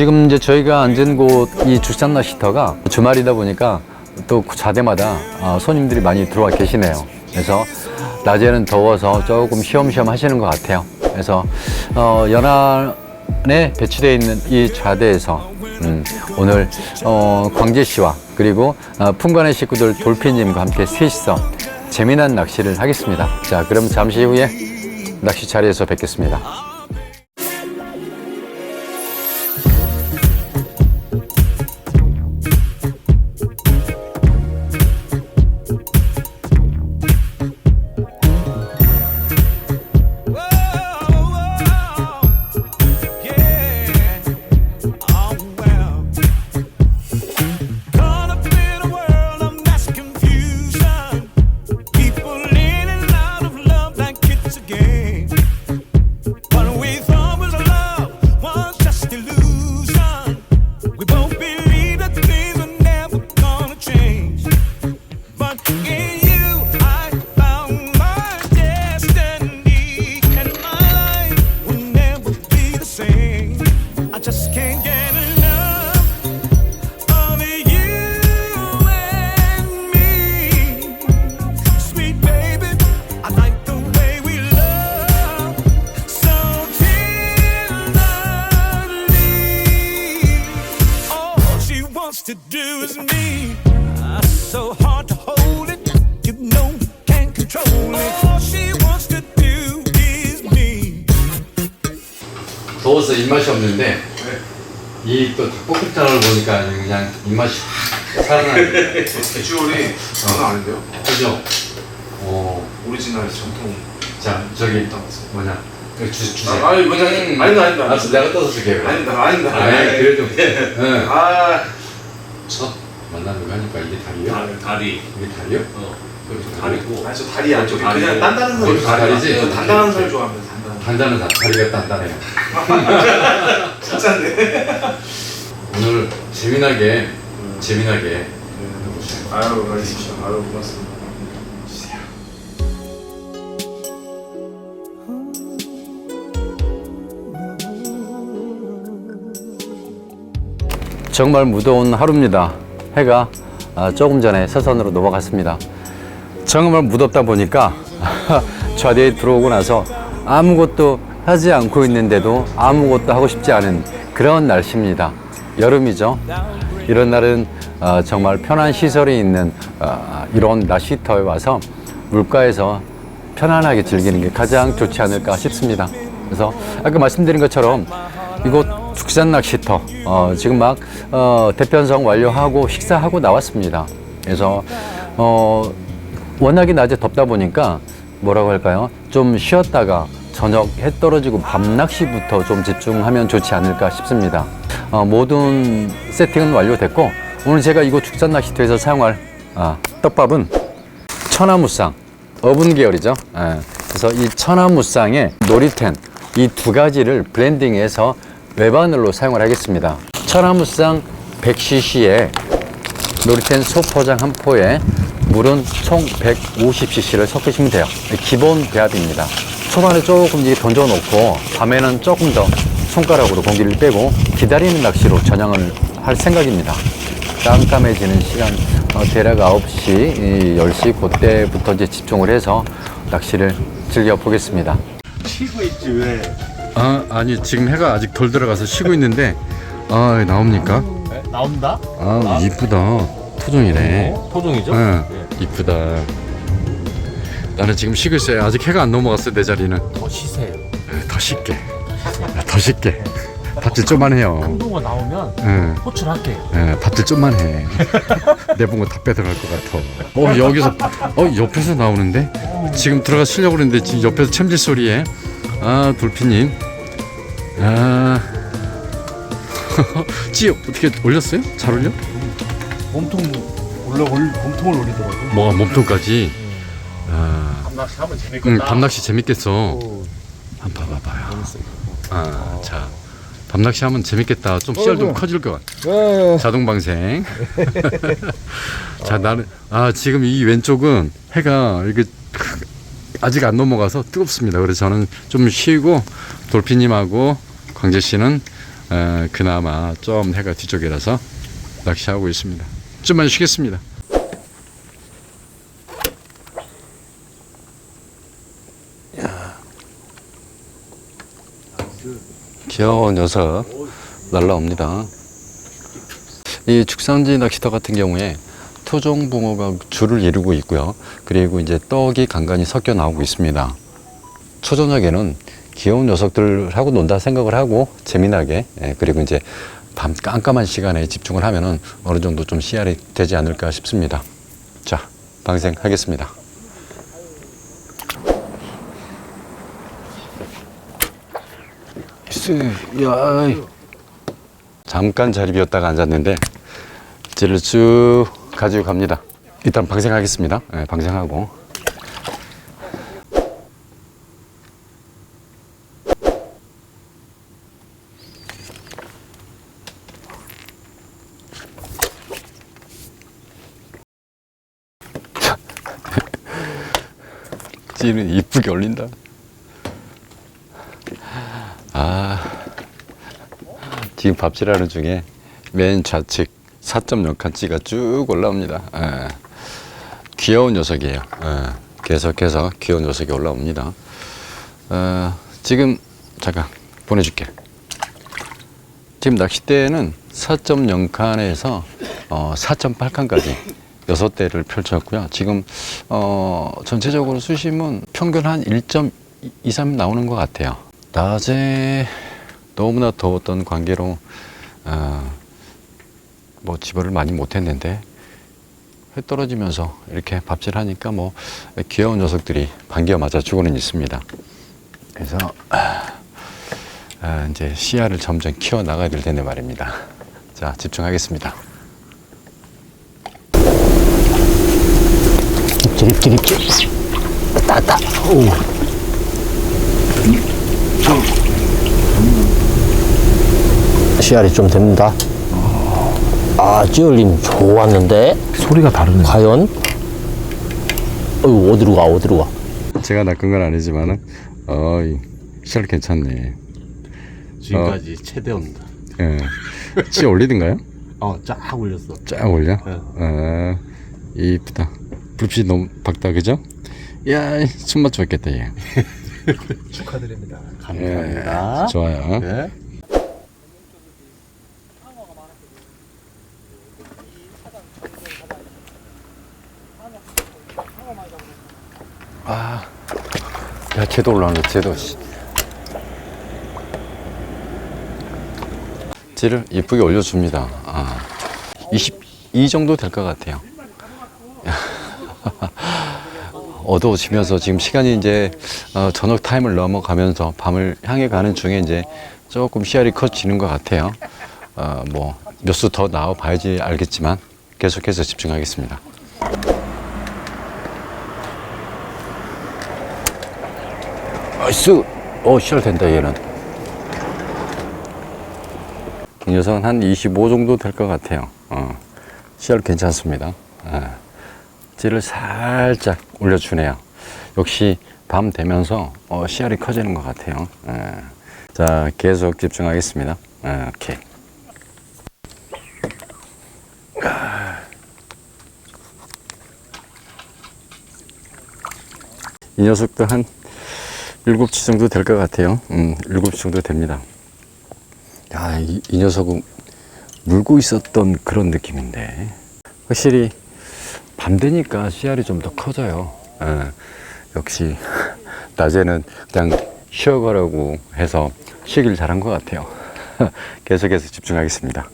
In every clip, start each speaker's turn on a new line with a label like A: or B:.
A: 지금 이제 저희가 앉은 곳이 주산 낚시터가 주말이다 보니까 또 자대마다 어, 손님들이 많이 들어와 계시네요. 그래서 낮에는 더워서 조금 쉬엄쉬엄 하시는 것 같아요. 그래서 어, 연안에 배치되어 있는 이 좌대에서 음, 오늘 어, 광재 씨와 그리고 어, 풍관의 식구들 돌피님과 함께 셋이서 재미난 낚시를 하겠습니다. 자, 그럼 잠시 후에 낚시 자리에서 뵙겠습니다.
B: She wants to do is me. Ah, so hard to hold it, you know can't control it. All she wants to do is me.
A: 더워서 입맛이 없는데 이 또 닭볶음탕을 보니까 그냥 입맛이 살아나네.
C: 비주얼이 장난 아닌데요?
A: 그죠? 어,
C: 오리지널 정통.
A: 자 저기 뭐냐? 그 주, 주세요.
C: 아, 아니, 원장님. 아니다, 아니다.
A: 알았어, 내가 떠서 줄게. 그럼.
C: 아닙니다, 아닙니다.
A: 아니, 그래도. 응.
C: 아,
A: 첫 만나는 거 하니까 이게 다리요?
D: 다- 다리.
A: 이게 다리요?
D: 어.
A: 그렇죠.
D: 다리고.
C: 아니, 저 다리
D: 안저
C: 좋아.
D: 다리.
C: 그냥 단단한 살 좋아해요.
A: 다리지?
C: 저 단단한 살 좋아합니다, 단단한.
A: 단단한 다 다리가 단단해요.
C: 진짜네.
A: 오늘 재미나게, 재미나게.
C: 아유, 알겠습니다. 아유, 고맙습니다.
A: 정말 무더운 하루입니다. 해가 아, 조금 전에 서산으로 넘어갔습니다. 정말 무덥다 보니까 좌대에 들어오고 나서 아무것도 하지 않고 있는데도 아무것도 하고 싶지 않은 그런 날씨입니다. 여름이죠. 이런 날은 어, 정말 편한 시설이 있는 어, 이런 낚시터에 와서 물가에서 편안하게 즐기는 게 가장 좋지 않을까 싶습니다. 그래서 아까 말씀드린 것처럼 이곳 죽산 낚시터 어, 지금 막 어, 대편성 완료하고 식사하고 나왔습니다. 그래서 어, 워낙에 낮에 덥다 보니까 뭐라고 할까요? 좀 쉬었다가 저녁 해 떨어지고 밤 낚시부터 좀 집중하면 좋지 않을까 싶습니다. 어, 모든 세팅은 완료됐고 오늘 제가 이곳 죽산 낚시터에서 사용할 아, 떡밥은 천하무쌍 어분 계열이죠. 예. 그래서 이 천하무쌍에 노리텐 이 두 가지를 블렌딩해서 외바늘로 사용을 하겠습니다. 천하무쌍 100cc에 노리텐 소포장 한 포에 물은 총 150cc를 섞으시면 돼요. 기본 배합입니다. 초반에 조금 이게 던져놓고 밤에는 조금 더 손가락으로 공기를 빼고 기다리는 낚시로 전향을 할 생각입니다. 깜깜해지는 시간 어, 대략 9시, 이 10시 그때부터 이제 집중을 해서 낚시를 즐겨 보겠습니다.
D: 쉬고 있지 왜?
A: 아 아니 지금 해가 아직 덜 들어가서 쉬고 있는데 아 나옵니까?
D: 네? 나온다?
A: 아 이쁘다 토종이네.
D: 어? 토종이죠?
A: 응
D: 예.
A: 이쁘다. 나는 지금 쉬고 있어요. 아직 해가 안 넘어갔어 내 자리는.
D: 더 쉬세요.
A: 에, 더 쉽게, 더 쉽게. 밥질 좀만 해요.
D: 한동안 나오면
A: 응.
D: 호출할게요.
A: 예, 밥들 좀만 해. 내본 거다 뺏어갈 것 같아. 어, 여기서, 어, 옆에서 나오는데? 지금 들어가 쉬려고 그랬는데, 지금 옆에서 챔질 소리에. 아, 돌피님. 아. 찌, 어떻게 올렸어요? 잘 올려?
D: 몸통 올라 올 몸통을 올리더라고.
A: 뭐가 몸통까지? 아,
D: 밤낚시 하면 재밌겠다.
A: 응, 밤낚시 재밌겠어.
D: 오,
A: 한번 봐봐봐요.
D: 재밌어.
A: 아, 자. 밤낚시 하면 재밌겠다. 좀 씨알 좀 커질 것 같아.
D: 네.
A: 자동 방생. 자, 나는 아 지금 이 왼쪽은 해가 이게 아직 안 넘어가서 뜨겁습니다. 그래서 저는 좀 쉬고 돌피님하고 광재 씨는 어, 그나마 좀 해가 뒤쪽이라서 낚시하고 있습니다. 좀만 쉬겠습니다. 귀여운 녀석 날라옵니다. 이 축산지 낚시터 같은 경우에 토종 붕어가 줄을 이루고 있고요. 그리고 이제 떡이 간간히 섞여 나오고 있습니다. 초저녁에는 귀여운 녀석들하고 논다 생각을 하고 재미나게 예, 그리고 이제 밤 깜깜한 시간에 집중을 하면은 어느 정도 좀 씨알이 되지 않을까 싶습니다. 자, 방생하겠습니다. 잠깐 자리 비웠다가 앉았는데 찌를 쭉 가지고 갑니다. 일단 방생하겠습니다. 예, 방생하고. 찌는 이쁘게 올린다. 아, 지금 밥질하는 중에 맨 좌측 4.0칸 찌가 쭉 올라옵니다. 예. 귀여운 녀석이에요. 예. 계속해서 귀여운 녀석이 올라옵니다. 어, 지금 잠깐 보내줄게. 지금 낚싯대는 4.0칸에서 어, 4.8칸까지 여섯 대를 펼쳤고요. 지금 어, 전체적으로 수심은 평균 한 1.23 나오는 것 같아요. 낮에 너무나 더웠던 관계로 어, 뭐 집어를 많이 못했는데 해 떨어지면서 이렇게 밥질하니까 뭐 귀여운 녀석들이 반겨 맞아 주고는 있습니다. 그래서 아, 이제 씨알을 점점 키워 나가야 될 텐데 말입니다. 자 집중하겠습니다.
E: 입질 입질 입질 따따 오 씨알이 좀 됩니다 아 찌얼님 좋았는데
D: 소리가 다르네.
E: 과연 어휴 어디로 가 어디로 가
A: 제가 낚은 건 아니지만은 어이 씨알 괜찮네.
D: 지금까지 최대입니다.
A: 예. 찌 올리든가요?
D: 어, 쫙 올렸어.
A: 쫙 올려?
D: 네.
A: 아, 이쁘다. 불빛이 너무 밝다, 그죠? 야, 숨맛 좋겠다, 얘.
D: 축하드립니다.
A: 예,
D: 감사합니다.
A: 좋아요.
D: 네.
A: 야, 쟤도 올라온다, 쟤도. 씨. 쟤를 이쁘게 올려줍니다. 아, 22 정도 될 것 같아요. 어두워지면서 지금 시간이 이제 어, 저녁 타임을 넘어가면서 밤을 향해 가는 중에 이제 조금 씨알이 커지는 것 같아요. 어, 뭐, 몇 수 더 나와 봐야지 알겠지만 계속해서 집중하겠습니다. 나이스! 어, 씨알 된다, 얘는. 이 녀석은 한 25 정도 될 것 같아요. 어, 씨알 괜찮습니다. 아, 찌를 살짝 올려주네요. 역시 밤 되면서 어, 씨알이 커지는 것 같아요. 아, 자, 계속 집중하겠습니다. 아, 오케이. 이 녀석도 한 7치 정도 될 것 같아요. 음, 7치 정도 됩니다. 야, 이, 이 녀석은 물고 있었던 그런 느낌인데. 확실히 밤 되니까 씨알이 좀 더 커져요. 예, 역시 낮에는 그냥 쉬어가라고 해서 쉬길 잘한 것 같아요. 계속해서 집중하겠습니다.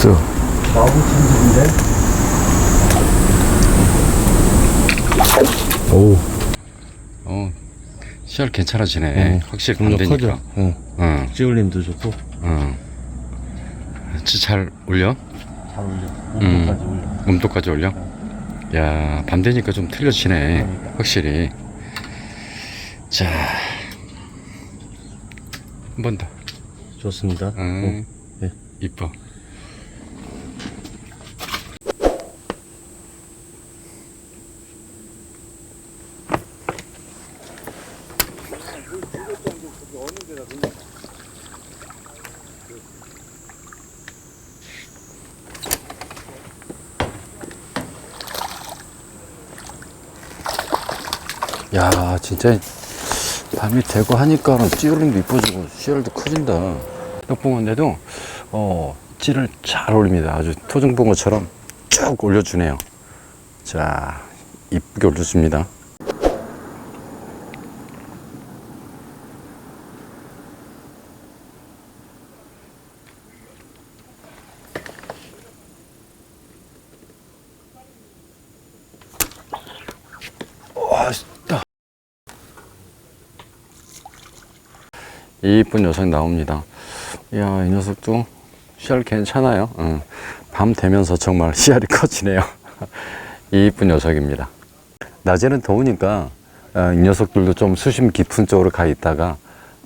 E: 나이스 오
A: 어, 씨알 괜찮아지네. 확실히 밤
E: 점점
A: 되니까.
E: 커져 응.
A: 응,
D: 찌울림도 좋고
A: 응. 진짜 잘 올려?
D: 잘 올려.
A: 음.
D: 몸까지 올려.
A: 몸도까지 올려? 야, 밤 되니까 좀 틀려지네. 확실히. 자, 한 번 더.
D: 좋습니다.
A: 음,
D: 예.
A: 이뻐. 야, 진짜 밤이 되고 하니까는 찌르림도 이뻐지고 씨알도 커진다. 떡붕어인데도 어, 찌를 잘 올립니다. 아주 토종붕어처럼 쭉 올려주네요. 자, 이쁘게 올려줍니다. 와, 다 이쁜 녀석 나옵니다. 이야, 이 녀석도 씨알 괜찮아요. 응. 밤 되면서 정말 씨알이 커지네요. 이쁜 녀석입니다. 낮에는 더우니까 어, 이 녀석들도 좀 수심 깊은 쪽으로 가 있다가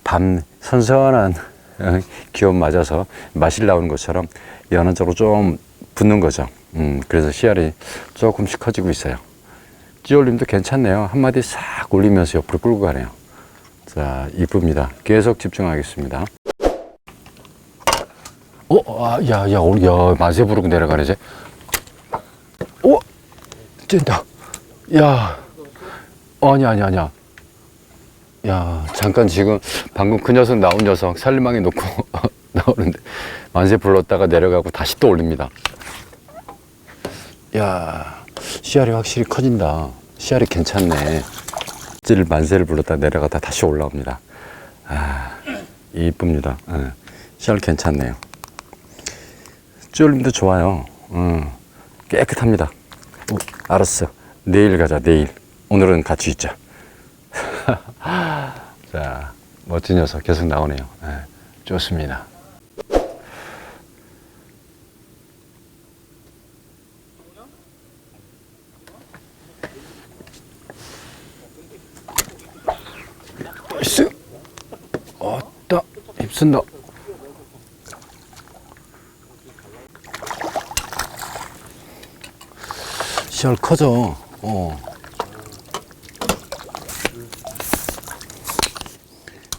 A: 밤 선선한 어, 기온 맞아서 맛이 나오는 것처럼 연한 쪽으로 좀 붙는 거죠. 음, 그래서 씨알이 조금씩 커지고 있어요. 찌올림도 괜찮네요. 한 마디 싹 올리면서 옆으로 끌고 가네요. 자, 이쁩니다. 계속 집중하겠습니다. 어, 아, 야, 야, 오, 야, 만세 부르고 내려가네, 이제. 오! 찐다. 야, 아니, 아니, 아니야. 야, 잠깐 지금 방금 그 녀석 나온 녀석 살림망에 놓고 나오는데 만세 불렀다가 내려가고 다시 또 올립니다. 야, 씨알이 확실히 커진다. 씨알이 괜찮네. 찌를 만세를 불렀다 내려가다 다시 올라옵니다. 아, 이쁩니다. 예. 씨알 괜찮네요. 찌올림도 좋아요. 음, 깨끗합니다. 어, 알았어. 내일 가자, 내일. 오늘은 같이 있자. 자, 멋진 녀석 계속 나오네요. 예, 좋습니다. 나이스. 어따, 입쓴다. 씨알 커져. 어.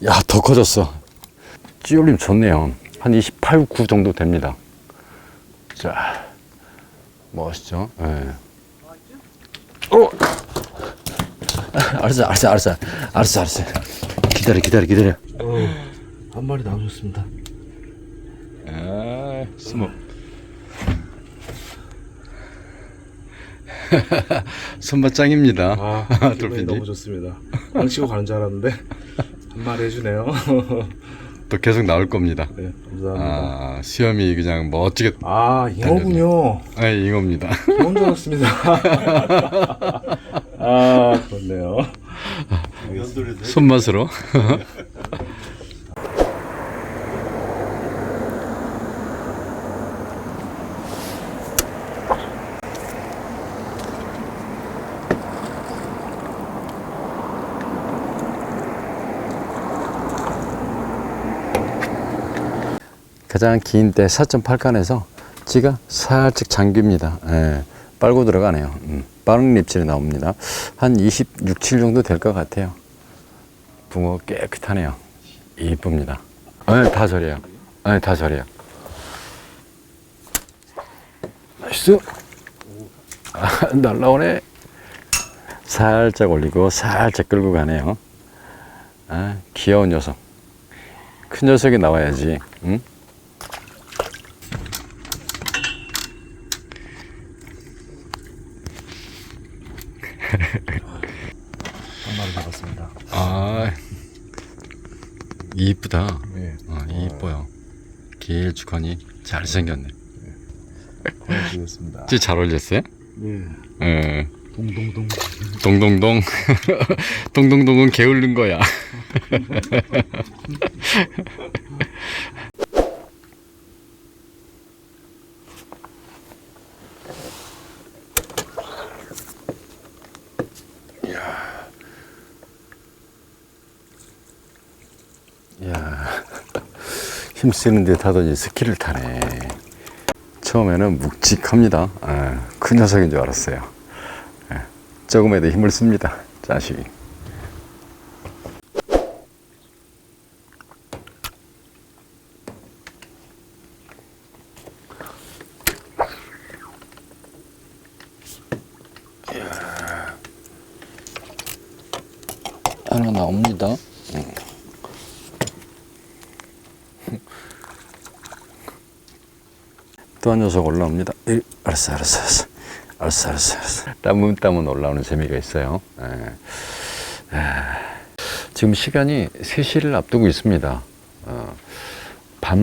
A: 야, 더 커졌어. 찌올림 좋네요. 한 28, 9 정도 됩니다. 자, 멋있죠? 예. 어! 알았어, 알았어, 알았어. 알았어, 알았어. 기다려, 기다려, 기다려.
D: 한 마리 나오셨습니다.
A: 아, 스모. 손맛 짱입니다.
C: 아, 기분이
A: 돌핀지.
C: 너무 좋습니다. 안 치고 가는 줄 알았는데 한 마리 해주네요.
A: 또 계속 나올 겁니다.
C: 네, 감사합니다.
A: 아, 시험이 그냥 멋지게.
C: 아, 잉어군요.
A: 아, 이겁니다.
C: 좋은 줄 알았습니다. 아, 그렇네요.
A: 손맛으로. 가장 긴 때 4.8칸에서 지가 살짝 잠깁니다. 예, 빨고 들어가네요. 음, 빠른 립질이 나옵니다. 한 26, 7 정도 될 것 같아요. 붕어 깨끗하네요. 이쁩니다. 네, 다 저래요. 네, 다 저래요. 나이스. 아, 날라오네. 살짝 올리고 살짝 끌고 가네요. 아, 귀여운 녀석. 큰 녀석이 나와야지. 응?
C: 한 마리 잡았습니다.
A: 아, 이쁘다.
C: 네,
A: 어, 이뻐요. 길쭉하니 잘생겼네.
C: 고맙습니다.
A: 진짜 잘 어울렸어요?
C: 네,
A: 예.
C: 동동동.
A: 동동동. 동동동은 게으른 거야. 힘쓰는 듯 하더니 스키를 타네. 처음에는 묵직합니다. 아, 큰 녀석인 줄 알았어요. 예, 조금에도 힘을 씁니다. 자식이. 하나 나옵니다. 또 한 녀석 올라옵니다. 이, 알았어, 알았어, 알았어. 알았어, 알았어, 알았어. 따문따문 올라오는 재미가 있어요. 예. 에. 지금 시간이 3시를 앞두고 있습니다. 어, 밤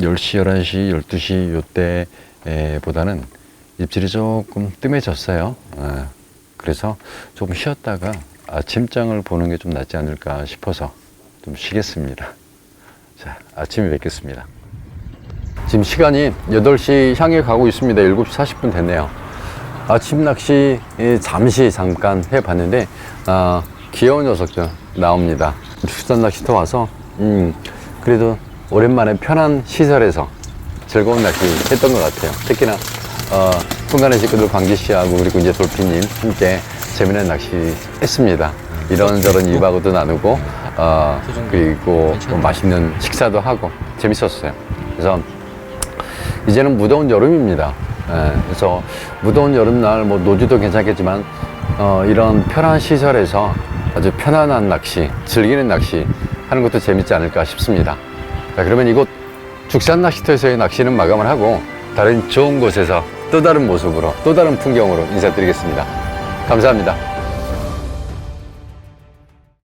A: 10시, 11시, 12시 요때 보다는 입질이 조금 뜸해졌어요. 예. 그래서 조금 쉬었다가 아침장을 보는 게 좀 낫지 않을까 싶어서 좀 쉬겠습니다. 자, 아침에 뵙겠습니다. 지금 시간이 8시 향해 가고 있습니다. 7시 40분 됐네요. 아침 낚시 예, 잠시 잠깐 해봤는데, 아, 귀여운 녀석들 나옵니다. 출산 낚시터 와서, 음, 그래도 오랜만에 편한 시설에서 즐거운 낚시 했던 것 같아요. 특히나, 어, 풍간의 식구들 광기 씨하고 그리고 이제 돌피님 함께 재미난 낚시 했습니다. 이런저런 이바고도 나누고, 어, 그리고 또 맛있는 식사도 하고 재밌었어요. 그래서 이제는 무더운 여름입니다. 예, 그래서 무더운 여름날 뭐 노지도 괜찮겠지만 어, 이런 편한 시설에서 아주 편안한 낚시, 즐기는 낚시 하는 것도 재밌지 않을까 싶습니다. 자, 그러면 이곳 죽산 낚시터에서의 낚시는 마감을 하고 다른 좋은 곳에서 또 다른 모습으로 또 다른 풍경으로 인사드리겠습니다. 감사합니다.